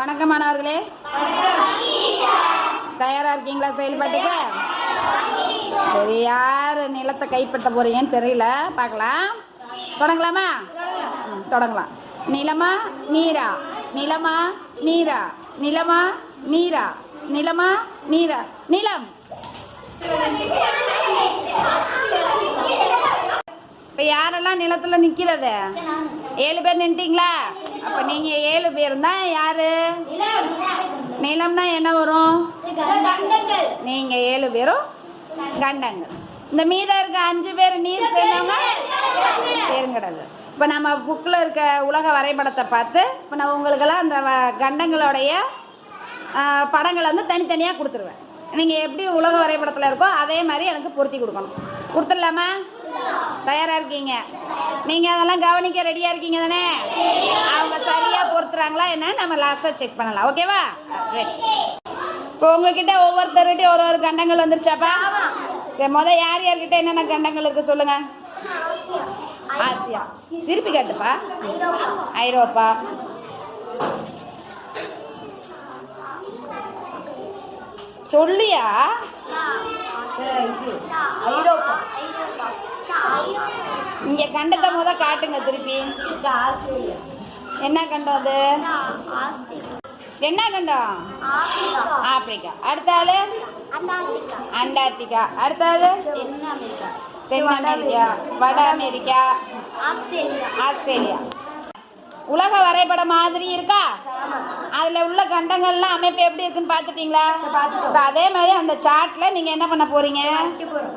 வணக்கம் மாணவர்களே. தயாரா இருக்கீங்களா செயல்பாட்டுக்கு? சரி யார் நிலத்தை கைப்பற்ற போறீங்கன்னு தெரியல. பார்க்கலாம். தொடங்கலாமா? தொடங்கலாம். நிலமா நீரா? நிலமா நீரா? நிலமா நீரா? நிலமா நீரா? நிலம்? இப்போ யாரெல்லாம் நிலத்துல நிற்கிறது ஏழு பேர் நின்ட்டீங்களா? அப்ப நீங்க ஏழு பேர் தான் யாரு? நிலம்னா என்ன வரும்? நீங்க ஏழு பேரும் கண்டங்கள். இந்த மீதம் இருக்க அஞ்சு பேர் நீர் சேர்ந்தவங்க பெருங்கடல் இப்போ நம்ம புக்கில் இருக்க உலக வரைபடத்தை பார்த்து இப்போ நான் உங்களுக்கெல்லாம் அந்த வ- கண்டங்களுடைய படங்களை வந்து தனித்தனியாக கொடுத்துருவேன். நீங்கள் எப்படி உலக வரைபடத்தில் இருக்கோ அதே மாதிரி எனக்கு பொருத்தி கொடுக்கணும். கொடுத்துடலாமா? தயாராக இருக்கீங்க? நீங்கள் அதெல்லாம் கவனிக்க ரெடியாக இருக்கீங்க தானே? அவங்க சரியாக பொறுத்துறாங்களா என்ன? நம்ம லாஸ்ட்டாக செக் பண்ணலாம். ஓகேவா ரெடி இப்போ உங்ககிட்ட ஒவ்வொருத்தருகிட்டையும் ஒரு ஒரு கண்டங்கள் வந்துருச்சாப்பா? சரி முத யார் யார்கிட்ட என்னென்ன கண்டங்கள் இருக்கு சொல்லுங்க. ஆசியா. திருப்பி கேட்டுப்பா. ஐரோப்பா. சொல்லியா? இங்க கண்டத்தை முத காட்டுங்க திருப்பி. என்ன கண்டம் அது? என்ன கண்டம்? ஆப்பிரிக்கா. அடுத்த ஆளு? அண்டார்டிகா. அடுத்த ஆளு? தென் அமெரிக்கா வட அமெரிக்கா. ஆஸ்திரேலியா. உலக வரைபடம் மாதிரி இருக்கா? அதுல உள்ள கண்டங்கள்லாம் அமைப்பு எப்படி இருக்குன்னு பார்த்துட்டீங்களா? இப்ப அதே மாதிரி அந்த சார்ட்ல நீங்க என்ன பண்ண போறீங்க?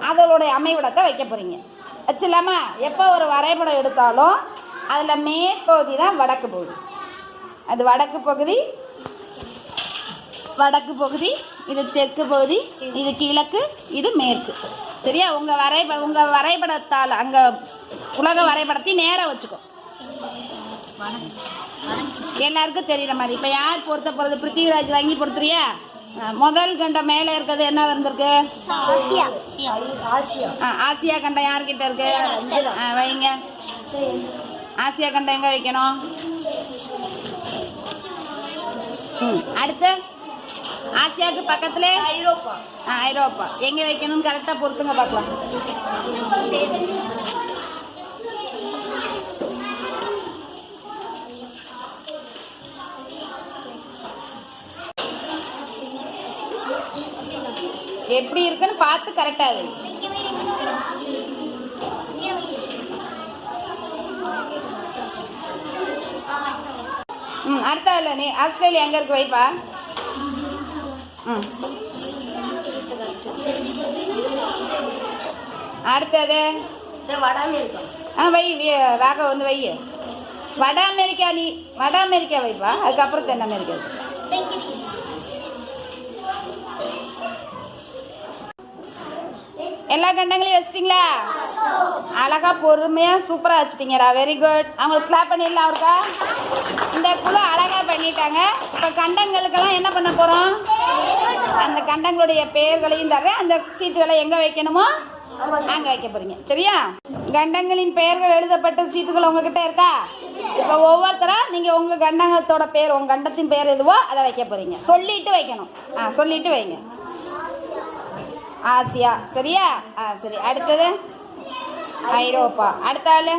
அதோடைய அமைவிடத்தை வைக்க போறீங்க. வச்சிடலாமா எப்போ ஒரு வரைபடம் எடுத்தாலும் அதில் மேற்பகுதி தான் வடக்கு பகுதி. அது வடக்கு பகுதி வடக்கு பகுதி இது தெற்கு பகுதி இது கிழக்கு இது மேற்கு. சரியா? உங்கள் வரைப உங்கள் வரைபடத்தால் அங்கே உலக வரைபடத்தையும் நேராக வச்சுக்கோ. எல்லாருக்கும் தெரியுற மாதிரி. இப்போ யார் பொறுத்த போகிறது பிருத்திவிராஜ் வாங்கி பொறுத்துறியா முதல் கண்டம் மேலே இருக்கிறது என்ன வந்திருக்கு? ஆ, ஆசியா கண்டம் யார்கிட்ட இருக்கு? வைங்க. ஆசியா கண்டம் எங்க வைக்கணும்? அடுத்து? ஆசியாவுக்கு பக்கத்துல? ஐரோப்பா. ஆ, ஐரோப்பா. எங்க வைக்கணும்னு கரெக்டா பொறுத்துங்க பார்க்கலாம். எப்படி இருக்குன்னு பார்த்து கரெக்டா வை ம் அடுத்த இல்லை நீ ஆஸ்திரேலியா எங்க இருக்கு வைப்பா ம். அடுத்தது? ஆ வை வி- ராக வந்து வை. வட அமெரிக்கா நீ வட அமெரிக்கா வைப்பா அதுக்கப்புறம் தென் அமெரிக்கா? எல்லா கண்டங்களையும் வச்சிட்டிங்களா? அழகா பொறுமையா சூப்பரா வச்சிட்டீங்கடா. வெரி குட் அவங்களுக்கு கிளாப் பண்ணிடலாம் அவருக்கா? இந்த குழு அழகா பண்ணிட்டாங்க. இப்ப கண்டங்களுக்கெல்லாம் என்ன பண்ண போறோம்? அந்த கண்டங்களுடைய பெயர்களையும் தர அந்த சீட்டுகளை எங்க வைக்கணுமோ அங்க வைக்க போறீங்க. சரியா? கண்டங்களின் பெயர்கள் எழுதப்பட்ட சீட்டுகள் உங்ககிட்ட இருக்கா? இப்ப ஒவ்வொருத்தரா நீங்க உங்க கண்டங்கத்தோட பேர் உங்க கண்டத்தின் பெயர் எதுவோ அதை வைக்க போறீங்க. சொல்லிட்டு வைக்கணும். ஆ சொல்லிட்டு வைங்க. ஆசியா. சரியா? ஆ சரி. அடுத்தது? ஐரோப்பா. அடுத்த ஆள்?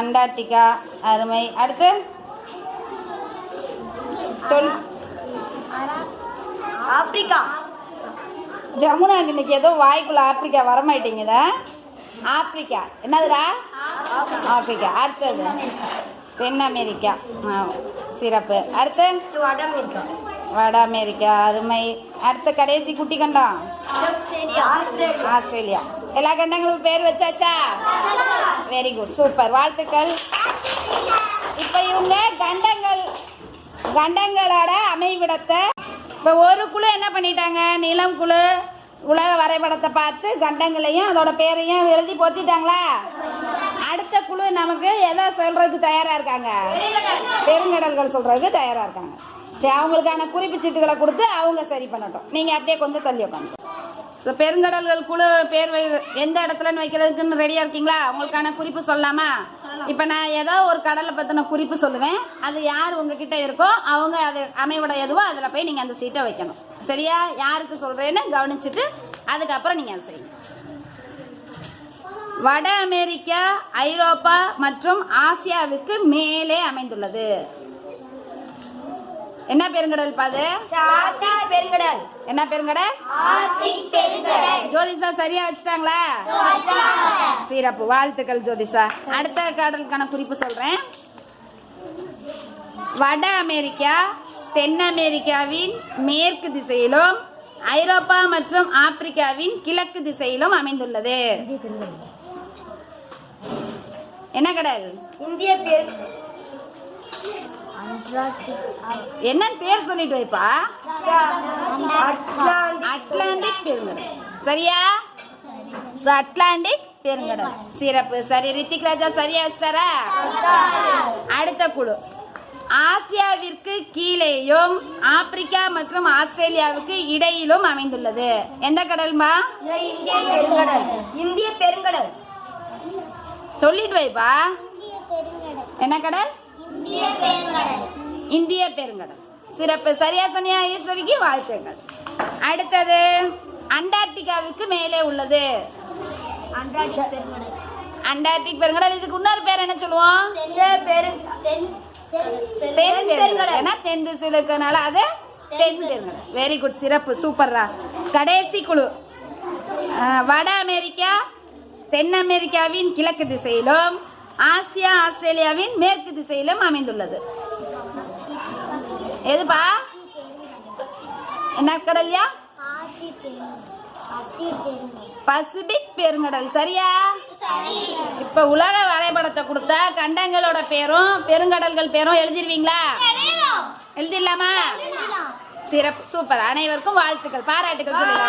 அண்டார்டிகா. அருமை. அடுத்து? சொல். ஆப்பிரிக்கா. ஜமுனாக்கு இன்னைக்கு ஏதோ வாய்க்குள்ள ஆப்பிரிக்கா வரமாட்டேங்குதா ஆப்பிரிக்கா. என்னதுடா? ஆப்பிரிக்கா. அடுத்தது? தென் அமெரிக்கா. ஆ சிறப்பு. அடுத்து? வட அமெரிக்கா. வட அமெரிக்கா அருமை. அடுத்த கடைசி குட்டி கண்டம் ஆஸ்திரேலியா. எல்லா கண்டங்களும் பேர் வச்சாச்சா? வெரி குட் சூப்பர் வாழ்த்துக்கள். இப்போ இவங்க கண்டங்கள் கண்டங்களோட அமைவிடத்தை இப்போ ஒரு குழு என்ன பண்ணிட்டாங்க? நிலம் குழு உலக வரைபடத்தை பார்த்து கண்டங்களையும் அதோட பேரையும் எழுதி பொத்திட்டாங்களா அடுத்த குழு நமக்கு எதை சொல்றதுக்கு தயாரா இருக்காங்க? பெருங்கடல்கள் சொல்றதுக்கு தயாரா இருக்காங்க. சரி அவங்களுக்கான குறிப்பு சீட்டுகளை கொடுத்து அவங்க சரி பண்ணட்டும். நீங்க அப்படியே கொஞ்சம் தள்ளி உட்காந்து ஸோ பெருங்கடல்கள் குழு பேர் எந்த இடத்துலன்னு வைக்கிறதுக்குன்னு ரெடியாக இருக்கீங்களா? உங்களுக்கான குறிப்பு சொல்லலாமா. இப்போ நான் ஏதோ ஒரு கடலை பற்றின குறிப்பு சொல்லுவேன். அது யார் உங்ககிட்ட இருக்கோ அவங்க அது அமைவிட எதுவோ அதில் போய் நீங்கள் அந்த சீட்டை வைக்கணும். சரியா? யாருக்கு சொல்கிறேன்னு கவனிச்சுட்டு அதுக்கப்புறம் நீங்கள் அதை செய்யணும் வட அமெரிக்கா ஐரோப்பா மற்றும் ஆசியாவுக்கு மேலே அமைந்துள்ளது. என்ன பெருங்கடல் பாது? பெருங்கடல். என்ன பெருங்கடல்? ஜோதிஷா சரியா வச்சுட்டாங்களா? சிறப்பு. வாழ்த்துக்கள் ஜோதிஷா. அடுத்த கடலுக்கான குறிப்பு சொல்றேன். வட அமெரிக்கா தென் அமெரிக்காவின் மேற்கு திசையிலும் ஐரோப்பா மற்றும் ஆப்பிரிக்காவின் கிழக்கு திசையிலும் அமைந்துள்ளது. என்ன கடல்? இந்திய என்னன்னு பேர் சொல்லிட்டு வைப்பா. அட்லாண்டிக் பெருங்கடல். சரியா? அட்லாண்டிக் பெருங்கடல். சிறப்பு. சரி ரித்திக் ராஜா சரியா வச்சிட்டாரா? அடுத்த குழு. ஆசியாவிற்கு கீழேயும் ஆப்பிரிக்கா மற்றும் ஆஸ்திரேலியாவுக்கு இடையிலும் அமைந்துள்ளது. எந்த கடல்மா? இந்திய பெருங்கடல் இந்திய பெருங்கடல். சொல்லிட்டு வைப்பா. என்ன கடல்? இந்திய பெருங்கடல். சிறப்பு. சரியா சொன்னியா ஈஸ்வரிக்கு? வாழ்த்துங்கள் அடுத்தது அண்டார்டிகாவுக்கு மேலே உள்ளது. அண்டார்டிக் பெருங்கடல். இதுக்கு இன்னொரு பேர் என்ன சொல்லுவோம்? தென் பெரு தென் தென் பெருங்கடல். தென் திசையில் அது தென் பெருங்கடல். வெரி குட் சிறப்பு. சூப்பர்ரா. கடைசி குழு. வட அமெரிக்கா தென் அமெரிக்காவின் கிழக்கு திசையிலும் ஆசியா ஆஸ்திரேலியாவின் மேற்கு திசையிலும் அமைந்துள்ளது. எதுப்பா? என்ன கடல்யா? பசிபிக் பெருங்கடல். சரியா? இப்ப உலக வரைபடத்தை கொடுத்தா கண்டங்களோட பேரும் பெருங்கடல்கள் பேரும் எழுதிருவீங்களா? எழுதிடலாமா? சிறப்பு. சூப்பர். அனைவருக்கும் வாழ்த்துக்கள் பாராட்டுகள் சொல்லுங்க.